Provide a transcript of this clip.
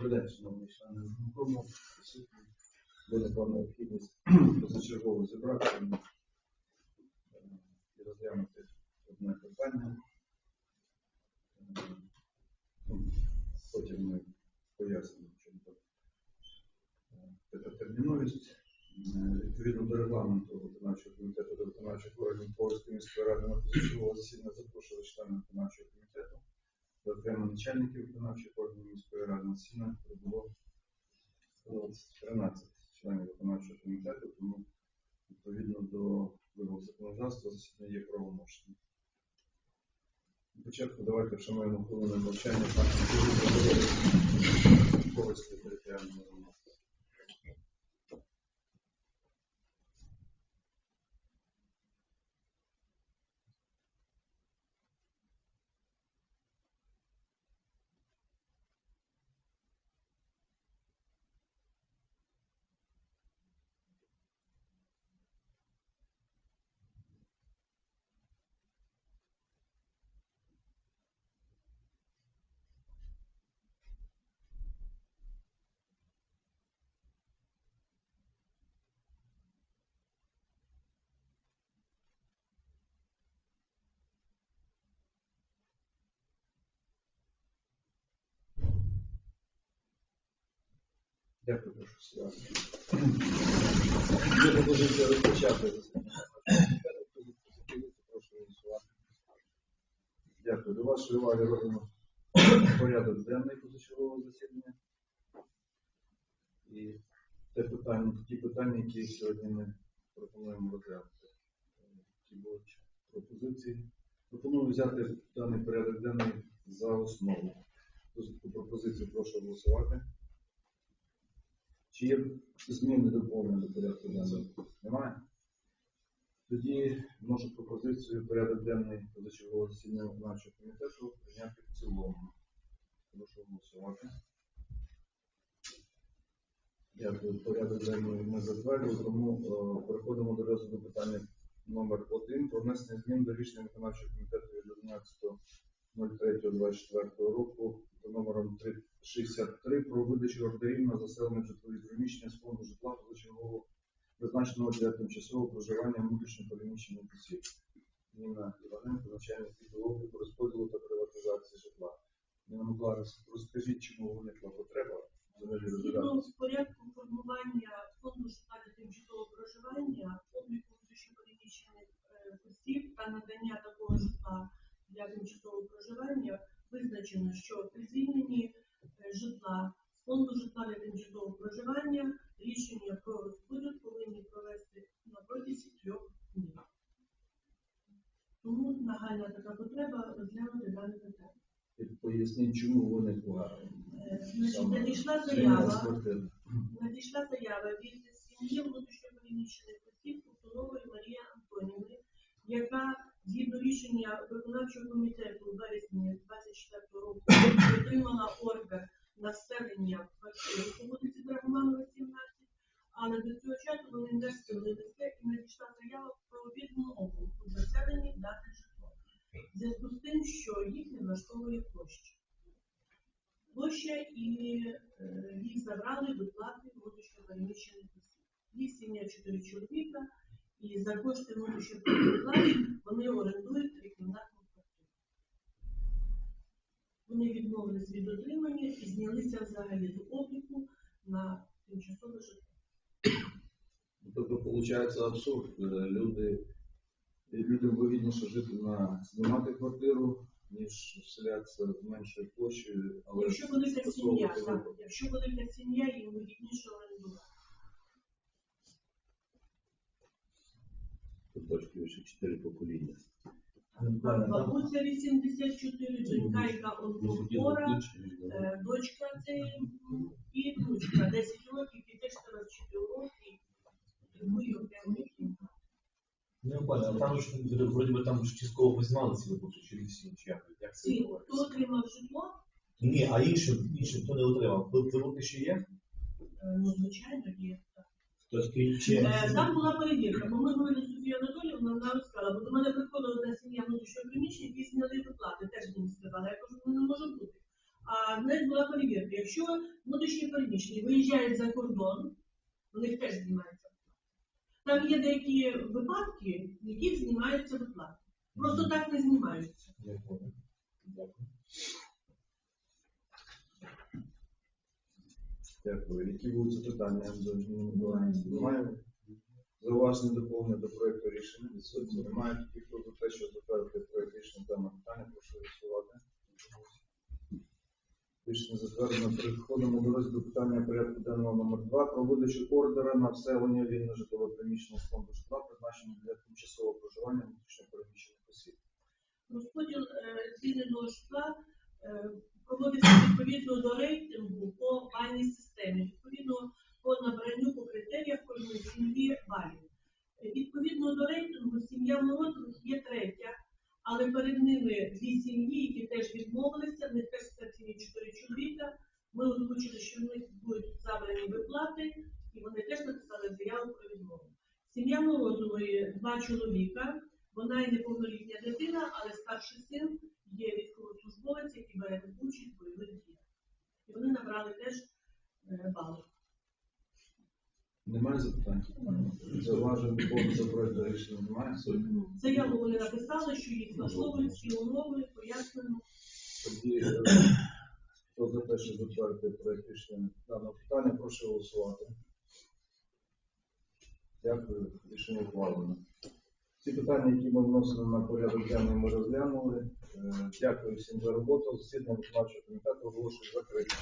Добрий день, шановні члени. Присутні. Виникла необхідність позачергово зібратися е, і розглянути одне питання. Ну, Потім ми пояснимо, чому так. Е, така терміновість. Е, Відповідно до регламенту виконавчого комітету до виконавчих органів Польської міської ради на позачергове засідання запрошували членів виконавчого начальників виконавчих органів міської ради на прибуло 13 членів виконавчого комітету, тому відповідно до вимог законодавства засідання є правомочним. На початку давайте вшануємо хвилину мовчання пам'яті Ковальської територіальної громади. Дякую, прошу сідати. Є пропозиція розпочати. Прошу голосувати. Дякую. До вашої уваги робимо порядок денний позачергового засідання. І те питання, ті питання, які сьогодні ми пропонуємо розглянути. Ті будуть пропозиції. Пропоную взяти даний порядок денний за основу. Хто пропозицію прошу голосувати. Чи є зміни доповнення до порядку денного? Немає? Тоді вношу пропозицію порядок денний позачергового засідання виконавчого комітету прийняти в цілому. Прошу голосувати. Дякую. Порядок денний ми затвердили, тому е, переходимо до розгляду питання номер 1 про внесення змін до рішення виконавчого комітету від 11.03.24 року за номером 363 про видачу ордерів на заселення житлові приміщення з фонду житла позачергового призначеного для тимчасового проживання внутрішньо переміщених осіб. Ніна Іваненко, начальник відділу розподілу та приватизації житла. Ніна Миколаївна, розкажіть, чому виникла потреба взагалі Згідно визначено, що при звільненні е, житла з фонду житла для тимчасового проживання рішення про розподіл повинні провести на протязі трьох днів. Тому нагальна така потреба розглянути дане питання. Поясніть, чому виникла Е, надійшла заява. Надійшла заява від сім'ї внутрішньопереміщених осіб Куптунової Марії Антонівни, рішення виконавчого комітету у вересні 24 року отримала ордер на вселення в вулиці Драгоманова, 17, але до цього часу вони не вселилися і надійшла заява про відмову у заселенні дати житло. В зв'язку з тим, що їх не влаштовує площа. Площа і е, їх забрали до плати внутрішньопереміщених осіб. Їх сім'я чотири чоловіка, і за кошти внутрішньопереміщених плати вони орендують трикімнатну квартиру. Вони відмовились від отримання і знялися взагалі до обліку на тимчасове житло. Тобто, виходить абсурд. Е, Люди, людям вигідніше жити на знімати квартиру, ніж вселятися з меншою площею, але Якщо велика сім'я, так, якщо велика сім'я, їм вигідніше орендувати. Точки ще чотири покоління. Бабуся 84, донька, яка онкохвора, Е, дочка це і внучка 10 років, і теж 44 роки. Потребує окремої кімнати. Ну, пане, там ж вроде- вроде би там ж частково визнали ці випадки, чи всі, чи як, як це Ті, хто отримав житло, Ні, а іншим, іншим, хто не отримав, ви- ще є? е, ну, звичайно, є. Хтось кінче. Е, Там була перевірка, бо ми говорили з Софією Анатоліївною, вона розказала, бо до мене приходила одна сім'я внутрішнього приміщення, які зняли виплати, теж мені сказала. Я кажу, ну не може бути. А в них була перевірка. Якщо внутрішні переміщені виїжджають за кордон, у них теж знімається. виплата. Там є деякі випадки, в яких знімаються виплати. Просто так не знімаються. Дякую. Дякую. Які будуть запитання до Немає? Зауваження доповнення до проекту рішення. Відсутні немає. Хто за те, що затвердити проект рішення дане питання, прошу голосувати. Рішення затверджено. Переходимо до розгляду питання порядку денного номер 2 про видачу ордера на вселення вільне житлове приміщення фонду житла, призначеного для тимчасового проживання внутрішньо переміщених осіб. Розподіл е, звільненого житла е, проводиться відповідно до рейтингу ними дві сім'ї, які теж відмовилися, в них теж цілі чотири чоловіка. Ми озвучили, що в них будуть забрані виплати, і вони теж написали заяву про відмову. Сім'я Морозової два чоловіка, вона і неповнолітня дитина, але старший син є військовослужбовець, який бере участь в бойових діях. І вони набрали теж е, бали. Немає запитань? Зауважень доповнення до проекту рішення немає? Заяву вони написали, що їх влаштовують всі умови, пояснено. Тоді, е, хто за те, що затвердити проект рішення даного питання, прошу голосувати. Дякую, рішення ухвалено. Всі питання, які ми вносили на порядок денний, ми розглянули. Е, Дякую всім за роботу. Засідання виконавчого комітету оголошую закритим.